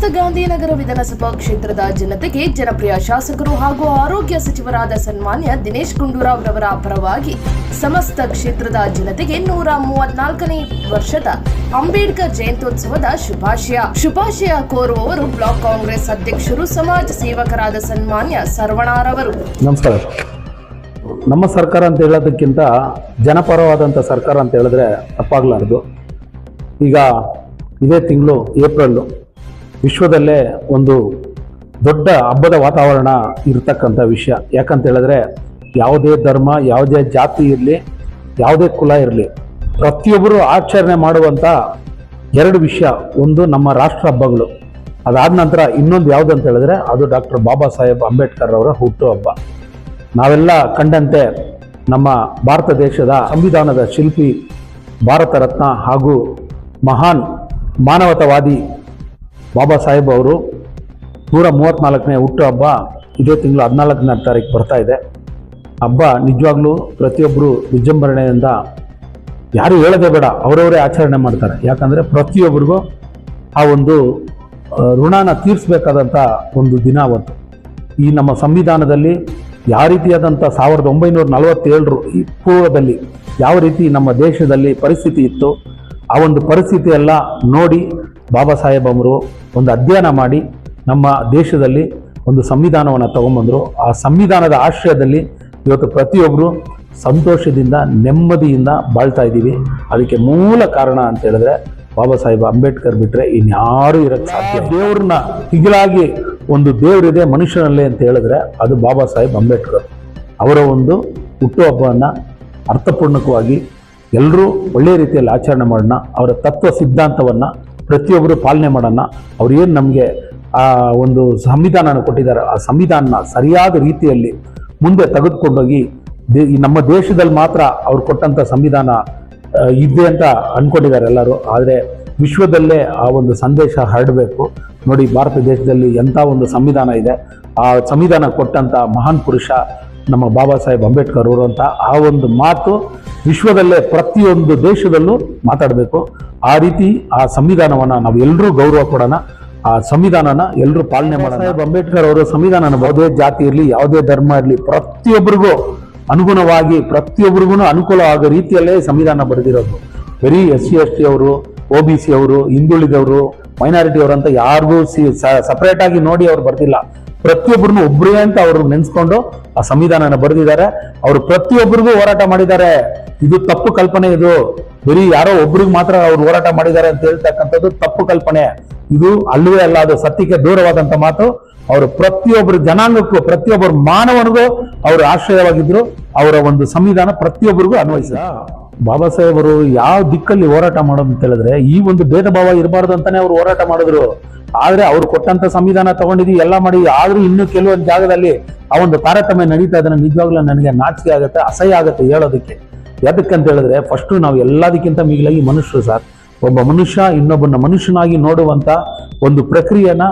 ಸಮಸ್ತ ಗಾಂಧಿನಗರ ವಿಧಾನಸಭಾ ಕ್ಷೇತ್ರದ ಜನತೆಗೆ ಜನಪ್ರಿಯ ಶಾಸಕರು ಹಾಗೂ ಆರೋಗ್ಯ ಸಚಿವರಾದ ಸನ್ಮಾನ್ಯ ದಿನೇಶ್ ಗುಂಡೂರಾವ್ ರವರ ಪರವಾಗಿ ಸಮಸ್ತ ಕ್ಷೇತ್ರದ ಜನತೆಗೆ ನೂರ ಮೂವತ್ನಾಲ್ಕನೇ ವರ್ಷದ ಅಂಬೇಡ್ಕರ್ ಜಯಂತ್ಯೋತ್ಸವದ ಶುಭಾಶಯ. ಶುಭಾಶಯ ಕೋರುವವರು ಬ್ಲಾಕ್ ಕಾಂಗ್ರೆಸ್ ಅಧ್ಯಕ್ಷರು, ಸಮಾಜ ಸೇವಕರಾದ ಸನ್ಮಾನ್ಯ ಸರ್ವಣಾರವರು. ನಮಸ್ಕಾರ. ನಮ್ಮ ಸರ್ಕಾರ ಅಂತ ಹೇಳೋದಕ್ಕಿಂತ ಜನಪರವಾದಂಥ ಸರ್ಕಾರ ಅಂತ ಹೇಳಿದ್ರೆ ತಪ್ಪಾಗಲಾರದು. ಈಗ ಇದೇ ತಿಂಗಳು, ಏಪ್ರಿಲ್ಲು ವಿಶ್ವದಲ್ಲೇ ಒಂದು ದೊಡ್ಡ ಹಬ್ಬದ ವಾತಾವರಣ ಇರತಕ್ಕಂಥ ವಿಷಯ. ಯಾಕಂತ ಹೇಳಿದ್ರೆ ಯಾವುದೇ ಧರ್ಮ, ಯಾವುದೇ ಜಾತಿ ಇರಲಿ, ಯಾವುದೇ ಕುಲ ಇರಲಿ, ಪ್ರತಿಯೊಬ್ಬರು ಆಚರಣೆ ಮಾಡುವಂಥ ಎರಡು ವಿಷಯ. ಒಂದು ನಮ್ಮ ರಾಷ್ಟ್ರ ಹಬ್ಬಗಳು. ಅದಾದ ನಂತರ ಇನ್ನೊಂದು ಯಾವುದು ಅಂತ ಹೇಳಿದ್ರೆ ಅದು ಡಾಕ್ಟರ್ ಬಾಬಾ ಸಾಹೇಬ್ ಅಂಬೇಡ್ಕರ್ ಅವರ ಹುಟ್ಟು ಹಬ್ಬ. ನಾವೆಲ್ಲ ಕಂಡಂತೆ ನಮ್ಮ ಭಾರತ ದೇಶದ ಸಂವಿಧಾನದ ಶಿಲ್ಪಿ, ಭಾರತ ರತ್ನ ಹಾಗೂ ಮಹಾನ್ ಮಾನವತಾವಾದಿ ಬಾಬಾ ಸಾಹೇಬ್ ಅವರು ನೂರ ಮೂವತ್ತ್ನಾಲ್ಕನೇ ಹುಟ್ಟುಹಬ್ಬ ಇದೇ ತಿಂಗಳು ಹದಿನಾಲ್ಕನೇ ತಾರೀಕು ಬರ್ತಾ ಇದೆ. ಹಬ್ಬ ನಿಜವಾಗ್ಲೂ ಪ್ರತಿಯೊಬ್ಬರು ವಿಜೃಂಭರಣೆಯಿಂದ ಯಾರು ಹೇಳೋದೇ ಬೇಡ, ಅವರವರೇ ಆಚರಣೆ ಮಾಡ್ತಾರೆ. ಯಾಕಂದರೆ ಪ್ರತಿಯೊಬ್ಬರಿಗೂ ಆ ಒಂದು ಋಣನ ತೀರಿಸಬೇಕಾದಂಥ ಒಂದು ದಿನ ಅವತ್ತು. ಈ ನಮ್ಮ ಸಂವಿಧಾನದಲ್ಲಿ ಯಾವ ರೀತಿಯಾದಂಥ ಸಾವಿರದ ಒಂಬೈನೂರ ನಲವತ್ತೇಳರು ಈ ಪೂರ್ವದಲ್ಲಿ ಯಾವ ರೀತಿ ನಮ್ಮ ದೇಶದಲ್ಲಿ ಪರಿಸ್ಥಿತಿ ಇತ್ತು, ಆ ಒಂದು ಪರಿಸ್ಥಿತಿ ಎಲ್ಲ ನೋಡಿ ಬಾಬಾ ಸಾಹೇಬ್ ಅವರು ಒಂದು ಅಧ್ಯಯನ ಮಾಡಿ ನಮ್ಮ ದೇಶದಲ್ಲಿ ಒಂದು ಸಂವಿಧಾನವನ್ನು ತಗೊಂಬಂದರು. ಆ ಸಂವಿಧಾನದ ಆಶ್ರಯದಲ್ಲಿ ಇವತ್ತು ಪ್ರತಿಯೊಬ್ಬರು ಸಂತೋಷದಿಂದ, ನೆಮ್ಮದಿಯಿಂದ ಬಾಳ್ತಾ ಇದ್ದೀವಿ. ಅದಕ್ಕೆ ಮೂಲ ಕಾರಣ ಅಂತ ಹೇಳಿದ್ರೆ ಬಾಬಾ ಸಾಹೇಬ್ ಅಂಬೇಡ್ಕರ್ ಬಿಟ್ಟರೆ ಇನ್ಯಾರೂ ಇರೋಕ್ಕೆ ಸಾಧ್ಯ ದೇವ್ರನ್ನ ಹಿಗಿಲಾಗಿ ಒಂದು ದೇವರಿದೆ ಮನುಷ್ಯನಲ್ಲೇ ಅಂತ ಹೇಳಿದ್ರೆ ಅದು ಬಾಬಾ ಸಾಹೇಬ್ ಅಂಬೇಡ್ಕರ್. ಅವರ ಒಂದು ಹುಟ್ಟುಹಬ್ಬವನ್ನು ಅರ್ಥಪೂರ್ಣಕವಾಗಿ ಎಲ್ಲರೂ ಒಳ್ಳೆಯ ರೀತಿಯಲ್ಲಿ ಆಚರಣೆ ಮಾಡೋಣ. ಅವರ ತತ್ವ ಸಿದ್ಧಾಂತವನ್ನು ಪ್ರತಿಯೊಬ್ಬರು ಪಾಲನೆ ಮಾಡೋಣ. ಅವ್ರು ಏನು ನಮಗೆ, ಆ, ಒಂದು ಸಂವಿಧಾನನ ಕೊಟ್ಟಿದ್ದಾರೆ, ಆ ಸಂವಿಧಾನನ ಸರಿಯಾದ ರೀತಿಯಲ್ಲಿ ಮುಂದೆ ತೆಗೆದುಕೊಂಡೋಗಿ ನಮ್ಮ ದೇಶದಲ್ಲಿ ಮಾತ್ರ ಅವ್ರು ಕೊಟ್ಟಂಥ ಸಂವಿಧಾನ ಇದೆ ಅಂತ ಅಂದ್ಕೊಂಡಿದ್ದಾರೆ ಎಲ್ಲರೂ. ಆದರೆ ವಿಶ್ವದಲ್ಲೇ ಆ ಒಂದು ಸಂದೇಶ ಹರಡಬೇಕು. ನೋಡಿ, ಭಾರತ ದೇಶದಲ್ಲಿ ಎಂಥ ಒಂದು ಸಂವಿಧಾನ ಇದೆ. ಆ ಸಂವಿಧಾನ ಕೊಟ್ಟಂಥ ಮಹಾನ್ ಪುರುಷ ನಮ್ಮ ಬಾಬಾ ಸಾಹೇಬ್ ಅಂಬೇಡ್ಕರ್ ಅವರು ಅಂತ ಆ ಒಂದು ಮಾತು ವಿಶ್ವದಲ್ಲೇ ಪ್ರತಿಯೊಂದು ದೇಶದಲ್ಲೂ ಮಾತಾಡಬೇಕು. ಆ ರೀತಿ ಆ ಸಂವಿಧಾನವನ್ನು ನಾವು ಎಲ್ಲರೂ ಗೌರವ ಕೊಡೋಣ. ಆ ಸಂವಿಧಾನನ ಎಲ್ಲರೂ ಪಾಲನೆ ಮಾಡೋಣ. ಸಾಹೇಬ್ ಅಂಬೇಡ್ಕರ್ ಅವರು ಸಂವಿಧಾನನ ಯಾವುದೇ ಜಾತಿ ಇರಲಿ ಯಾವುದೇ ಧರ್ಮ ಇರಲಿ ಪ್ರತಿಯೊಬ್ಬರಿಗೂ ಅನುಗುಣವಾಗಿ ಪ್ರತಿಯೊಬ್ಬರಿಗೂ ಅನುಕೂಲ ಆಗೋ ರೀತಿಯಲ್ಲೇ ಸಂವಿಧಾನ ಬರೆದಿರೋದು. ಬರೀ ಎಸ್ ಸಿ ಎಸ್ ಟಿ ಅವರು ಒ ಬಿ ಸಿ ಅವರು ಹಿಂದುಳಿದವರು ಮೈನಾರಿಟಿ ಅವರು ಅಂತ ಯಾರಿಗೂ ಸಿ ಸಪರೇಟ್ ಆಗಿ ನೋಡಿ ಅವ್ರು ಬರ್ತಿಲ್ಲ ಪ್ರತಿಯೊಬ್ಬರನ್ನು ಒಬ್ಬರೇ ಅಂತ ಅವರು ನೆನೆಸ್ಕೊಂಡು ಆ ಸಂವಿಧಾನನ ಬರೆದಿದ್ದಾರೆ. ಅವರು ಪ್ರತಿಯೊಬ್ಬರಿಗೂ ಹೋರಾಟ ಮಾಡಿದ್ದಾರೆ. ಇದು ತಪ್ಪು ಕಲ್ಪನೆ ಇದು. ಬರೀ ಯಾರೋ ಒಬ್ರಿಗೆ ಮಾತ್ರ ಅವ್ರು ಹೋರಾಟ ಮಾಡಿದ್ದಾರೆ ಅಂತ ಹೇಳ್ತಕ್ಕಂಥದ್ದು ತಪ್ಪು ಕಲ್ಪನೆ. ಇದು ಅಲ್ಲವೇ ಅಲ್ಲ, ಅದು ಸತ್ಯಕ್ಕೆ ದೂರವಾದಂತ ಮಾತು. ಅವರು ಪ್ರತಿಯೊಬ್ಬರು ಜನಾಂಗಕ್ಕೂ, ಪ್ರತಿಯೊಬ್ಬರು ಮಾನವನಿಗೂ ಅವರು ಆಶ್ರಯವಾಗಿದ್ರು. ಅವರ ಒಂದು ಸಂವಿಧಾನ ಪ್ರತಿಯೊಬ್ಬರಿಗೂ ಅನ್ವಯಿಸ ಬಾಬಾ ಸಾಹೇಬರು ಯಾವ ದಿಕ್ಕಲ್ಲಿ ಹೋರಾಟ ಮಾಡೋದು ಅಂತ ಹೇಳಿದ್ರೆ, ಈ ಒಂದು ಭೇದ ಭಾವ ಇರಬಾರ್ದು ಅಂತಾನೆ ಅವರು ಹೋರಾಟ ಮಾಡಿದ್ರು. ಆದ್ರೆ ಅವ್ರು ಕೊಟ್ಟಂತ ಸಂವಿಧಾನ ತಗೊಂಡಿದ್ವಿ, ಎಲ್ಲ ಮಾಡಿ ಆದ್ರೂ ಇನ್ನು ಕೆಲವೊಂದು ಜಾಗದಲ್ಲಿ ಆ ಒಂದು ತಾರತಮ್ಯ ನಡೀತಾ ಇದನ್ನ ನಿಜವಾಗ್ಲೂ ನನಗೆ ನಾಚಿಕೆ ಆಗುತ್ತೆ, ಅಸಹ್ಯ ಆಗುತ್ತೆ ಹೇಳೋದಕ್ಕೆ. ಯಾಕಂತ ಹೇಳಿದ್ರೆ ಫಸ್ಟ್ ನಾವು ಎಲ್ಲದಕ್ಕಿಂತ ಮಿಗಿಲಾಗಿ ಮನುಷ್ಯರು ಸರ್. ಒಬ್ಬ ಮನುಷ್ಯ ಇನ್ನೊಬ್ಬನ ಮನುಷ್ಯನಾಗಿ ನೋಡುವಂತ ಒಂದು ಪ್ರಕ್ರಿಯೆನ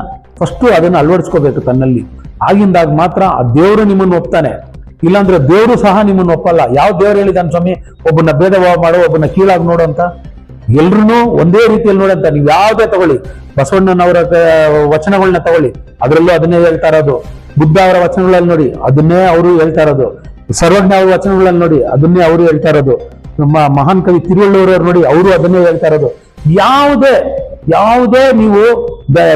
ಫಸ್ಟು ಅದನ್ನ ಅಳವಡಿಸ್ಕೋಬೇಕು ತನ್ನಲ್ಲಿ. ಆಗಿಂದಾಗ ಮಾತ್ರ ಆ ದೇವರು ನಿಮ್ಮನ್ನು ಒಪ್ತಾನೆ. ಇಲ್ಲಾಂದ್ರೆ ದೇವರು ಸಹ ನಿಮ್ಮನ್ನು ಒಪ್ಪಲ್ಲ. ಯಾವ ದೇವ್ರು ಹೇಳಿದಾನೆ ಸ್ವಾಮಿ? ಒಬ್ಬನ ಭೇದ ಭಾವ ಮಾಡು ಒಬ್ಬನ ಕೀಳಾಗಿ ನೋಡೋ ಅಂತ. ಎಲ್ರೂ ಒಂದೇ ರೀತಿಯಲ್ಲಿ ನೋಡಂತ ನೀವು ಯಾವುದೇ ತಗೊಳ್ಳಿ. ಬಸವಣ್ಣನವರ ವಚನಗಳನ್ನ ತಗೊಳ್ಳಿ. ಅದರಲ್ಲೂ ಅದನ್ನೇ ಹೇಳ್ತಾ ಇರೋದು. ಬುದ್ಧ ಅವರ ವಚನಗಳಲ್ಲಿ ನೋಡಿ, ಅದನ್ನೇ ಅವರು ಹೇಳ್ತಾ ಇರೋದು. ಸರ್ವಜ್ಞ ಅವರ ವಚನಗಳಲ್ಲಿ ನೋಡಿ, ಅದನ್ನೇ ಅವರು ಹೇಳ್ತಾ ಇರೋದು. ನಮ್ಮ ಮಹಾನ್ ಕವಿ ತಿರುವಳ್ಳೂರವ್ರು ನೋಡಿ, ಅವರು ಅದನ್ನೇ ಹೇಳ್ತಾ ಇರೋದು. ಯಾವುದೇ ಯಾವುದೇ ನೀವು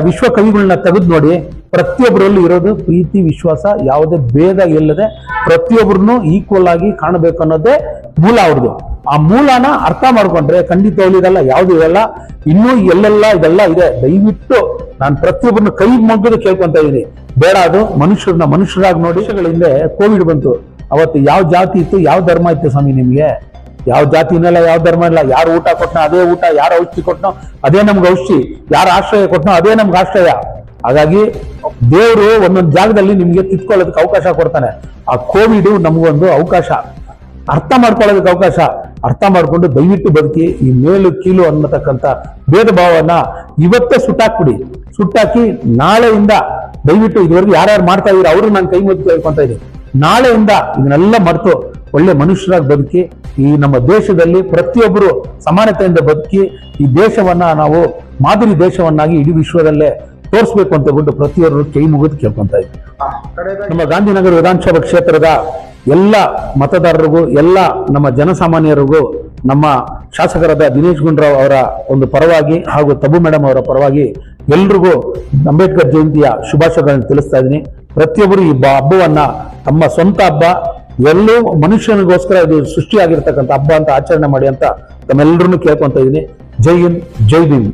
ವಿಶ್ವ ಕವಿಗಳನ್ನ ತೆಗೆದು ನೋಡಿ ಪ್ರತಿಯೊಬ್ಬರಲ್ಲಿ ಇರೋದು ಪ್ರೀತಿ, ವಿಶ್ವಾಸ, ಯಾವುದೇ ಭೇದ ಇಲ್ಲದೆ ಪ್ರತಿಯೊಬ್ಬರನ್ನು ಈಕ್ವಲ್ ಆಗಿ ಕಾಣಬೇಕು ಅನ್ನೋದೇ ಮೂಲ ಅವ್ರದ್ದು. ಆ ಮೂಲನ ಅರ್ಥ ಮಾಡ್ಕೊಂಡ್ರೆ ಖಂಡಿತ ಇದೆಲ್ಲ ಯಾವುದು ಇರಲ್ಲ ಇನ್ನೂ ಎಲ್ಲೆಲ್ಲ ಇದೆಲ್ಲ ಇದೆ. ದಯವಿಟ್ಟು ನಾನು ಪ್ರತಿಯೊಬ್ಬರನ್ನ ಕೈ ಮಗ್ಗದ ಕೇಳ್ಕೊಂತ ಇದ್ದೀನಿ ಬೇಡ ಅದು. ಮನುಷ್ಯರನ್ನ ಮನುಷ್ಯರಾಗಿ ನೋಡಿ. ಹಿಂದೆ ಕೋವಿಡ್ ಬಂತು. ಅವತ್ತು ಯಾವ ಜಾತಿ ಇತ್ತು? ಯಾವ ಧರ್ಮ ಇತ್ತು ಸ್ವಾಮಿ ನಿಮ್ಗೆ? ಯಾವ ಜಾತಿನೆಲ್ಲ, ಯಾವ ಧರ್ಮ ಇಲ್ಲ. ಯಾರು ಊಟ ಕೊಟ್ಟನೋ ಅದೇ ಊಟ. ಯಾರು ಔಷಧಿ ಕೊಟ್ಟನೋ ಅದೇ ನಮ್ಗೆ ಔಷಧಿ. ಯಾರು ಆಶ್ರಯ ಕೊಟ್ಟನೋ ಅದೇ ನಮ್ಗೆ ಆಶ್ರಯ. ಹಾಗಾಗಿ ದೇವರು ಒಂದೊಂದು ಜಾಗದಲ್ಲಿ ನಿಮ್ಗೆ ತಿತ್ಕೊಳ್ಳೋದಕ್ಕೆ ಅವಕಾಶ ಕೊಡ್ತಾನೆ. ಆ ಕೋವಿಡ್ ನಮಗೊಂದು ಅವಕಾಶ. ಅರ್ಥ ಮಾಡ್ಕೊಳ್ಳೋದಕ್ಕೆ ಅವಕಾಶ. ಅರ್ಥ ಮಾಡ್ಕೊಂಡು ದಯವಿಟ್ಟು ಬದುಕಿ ಈ ಮೇಲು ಕೀಲು ಅನ್ನತಕ್ಕಂಥ ಭೇದ ಭಾವನ ಇವತ್ತೇ ಸುಟ್ಟಾಕ್ಬಿಡಿ. ಸುಟ್ಟಾಕಿ ನಾಳೆಯಿಂದ ದಯವಿಟ್ಟು ಇದುವರೆಗೂ ಯಾರ್ಯಾರು ಮಾಡ್ತಾ ಇದೀರ ಅವರು ನಾನು ಕೈ ಮುದ್ದು ಕೇಳ್ಕೊಂತ ಇದ್ದೀನಿ. ನಾಳೆಯಿಂದ ಇದನ್ನೆಲ್ಲ ಮರೆತು ಒಳ್ಳೆ ಮನುಷ್ಯರಾಗಿ ಬದುಕಿ ಈ ನಮ್ಮ ದೇಶದಲ್ಲಿ ಪ್ರತಿಯೊಬ್ಬರು ಸಮಾನತೆಯಿಂದ ಬದುಕಿ ಈ ದೇಶವನ್ನ ನಾವು ಮಾದರಿ ದೇಶವನ್ನಾಗಿ ಇಡೀ ವಿಶ್ವದಲ್ಲೇ ತೋರಿಸ್ಬೇಕು ಅಂತ ಹೇಳ್ಬಿಟ್ಟು ಪ್ರತಿಯೊಬ್ಬರು ಕೈ ಮುಗಿದು ಕೇಳ್ಕೊಂತ ಇದ್ದೀವಿ ನಮ್ಮ ಗಾಂಧಿನಗರ ವಿಧಾನಸಭಾ ಕ್ಷೇತ್ರದ ಎಲ್ಲ ಮತದಾರರಿಗೂ, ಎಲ್ಲ ನಮ್ಮ ಜನಸಾಮಾನ್ಯರಿಗೂ, ನಮ್ಮ ಶಾಸಕರಾದ ದಿನೇಶ್ ಗುಂಡ್ರಾವ್ ಅವರ ಒಂದು ಪರವಾಗಿ ಹಾಗೂ ತಬು ಮೇಡಮ್ ಅವರ ಪರವಾಗಿ ಎಲ್ರಿಗೂ ಅಂಬೇಡ್ಕರ್ ಜಯಂತಿಯ ಶುಭಾಶಯಗಳನ್ನು ತಿಳಿಸ್ತಾ ಇದ್ದೀನಿ. ಪ್ರತಿಯೊಬ್ಬರು ಈ ಹಬ್ಬವನ್ನು ತಮ್ಮ ಸ್ವಂತ ಹಬ್ಬ, ಎಲ್ಲೂ ಮನುಷ್ಯನಿಗೋಸ್ಕರ ಇದು ಸೃಷ್ಟಿಯಾಗಿರ್ತಕ್ಕಂಥ ಹಬ್ಬ ಅಂತ ಆಚರಣೆ ಮಾಡಿ ಅಂತ ತಮ್ಮೆಲ್ಲರನ್ನು ಕೇಳ್ಕೊತಾ ಇದ್ದೀನಿ. ಜೈ ಹಿಂದ್, ಜೈ ಭೀಮ್.